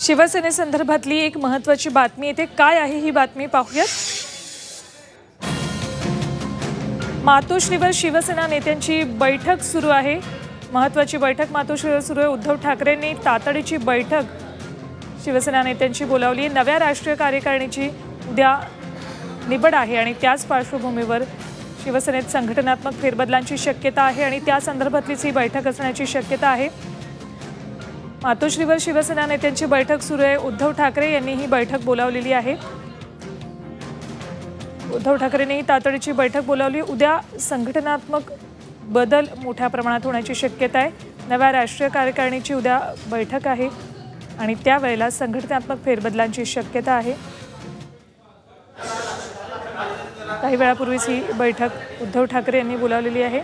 शिवसेनेसंदर्भातली एक महत्वाची बातमी येते काय आहे ही बातमी पाहूयात. मातोश्रीवर शिवसेना नेत्यांची बैठक सुरू आहे. महत्वाची बैठक मातोश्रीवर सुरू आहे. उद्धव ठाकरेंनी तातडीची बैठक शिवसेना नेत्यांची बोलावली. नव्या राष्ट्रीय कार्यकारिणीची उद्या निवड आहे आणि त्याच पार्श्वभूमीवर शिवसेनेत संघटनात्मक फेरबदलांची शक्यता आहे आणि त्या संदर्भातलीच ही बैठक असण्याची शक्यता आहे. मातोश्रीवर शिवसेना नेत्यांची बैठक सुरू आहे. उद्धव ठाकरे यांनी ही बैठक बोलावलेली आहे. उद्धव ठाकरेंनी ही तातडीची बैठक बोलावली. उद्या संघटनात्मक बदल मोठ्या प्रमाणात होण्याची शक्यता आहे. नव्या राष्ट्रीय कार्यकारिणीची उद्या बैठक आहे आणि त्यावेळेला संघटनात्मक फेरबदलांची शक्यता आहे. काही वेळापूर्वीच ही बैठक उद्धव ठाकरे यांनी बोलावलेली आहे.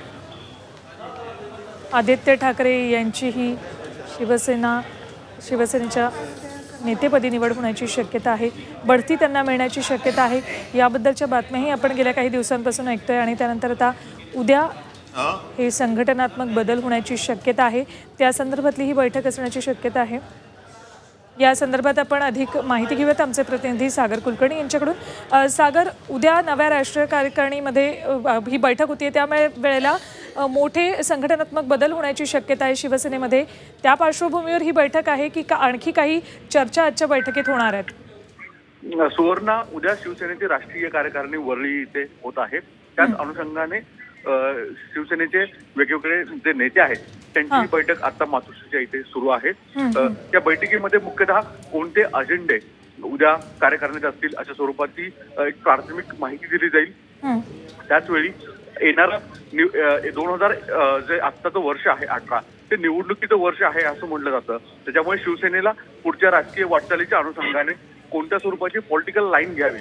आदित्य ठाकरे यांची ही शिवसेना शिवसेनेच्या नेतेपदी निवड होण्याची शक्यता आहे. बढती त्यांना मिळण्याची शक्यता आहे. याबद्दलच्या बातम्याही आपण गेल्या काही दिवसांपासून ऐकतोय आणि त्यानंतर आता उद्या हे संघटनात्मक बदल होण्याची शक्यता आहे. त्या संदर्भातली ही बैठक असण्याची शक्यता आहे. या संदर्भात आपण अधिक माहिती घेऊयात आमचे प्रतिनिधी सागर कुलकर्णी यांच्याकडून. सागर उद्या नव्या राष्ट्रीय कार्यकारिणीमध्ये ही बैठक होती. त्यामुळे वेळेला मोठे संघटनात्मक बदल होण्याची शक्यता आहे शिवसेनेमध्ये. त्या पार्श्वभूमीवर ही बैठक आहे की का आणखी काही चर्चा आजच्या बैठकीत होणार आहेत? सुवर्णा उद्या शिवसेनेची राष्ट्रीय कार्यकारिणी वरळी इथे होत आहे त्याच अनुषंगाने शिवसेनेचे वेगवेगळे जे नेते आहेत त्यांची हा. बैठक आता मातोश्रीच्या इथे सुरू आहे. त्या बैठकीमध्ये मुख्यतः कोणते अजेंडे उद्या कार्यकारिणीत असतील अशा स्वरूपाची एक प्राथमिक माहिती दिली जाईल. त्याचवेळी येणारं दोन हजार जे आत्ताचं वर्ष आहे अठरा ते निवडणुकीचं वर्ष आहे असं म्हटलं जातं. त्याच्यामुळे शिवसेनेला पुढच्या राजकीय वाटचालीच्या अनुषंगाने कोणत्या स्वरूपाची पॉलिटिकल लाईन घ्यावी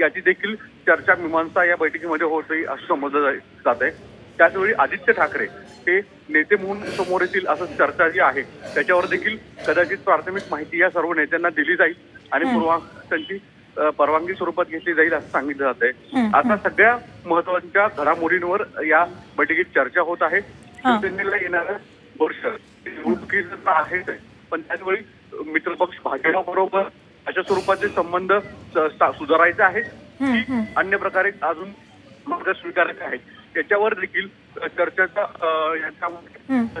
याची देखील चर्चा मीमांसा या बैठकीमध्ये होते असं समजलं जात आहे त्याचवेळी आदित्य ठाकरे हे नेते म्हणून समोर येतील असं चर्चा जी आहे त्याच्यावर देखील कदाचित प्राथमिक माहिती या सर्व नेत्यांना दिली जाईल आणि पूर्वा त्यांची परवानगी स्वरूपात घेतली जाईल असं सांगितलं जात आहे आता सगळ्या महत्त्वाच्या घडामोडींवर या बैठकीत चर्चा होत आहे. शिवसेनेला येणारं वर्ष निवडणुकीचं आहे पण त्याचवेळी मित्रपक्ष भाजपाबरोबर अशा स्वरूपाचे संबंध सुधारायचे आहेत. की अन्य प्रकारे अजून मार्ग स्वीकारायचे आहेत. त्याच्यावर देखील चर्चेचा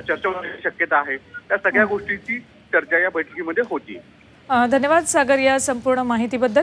चर्चा होण्याची शक्यता आहे. त्या सगळ्या गोष्टीची चर्चा या बैठकीमध्ये होती. धन्यवाद सागर या संपूर्ण माहितीबद्दल.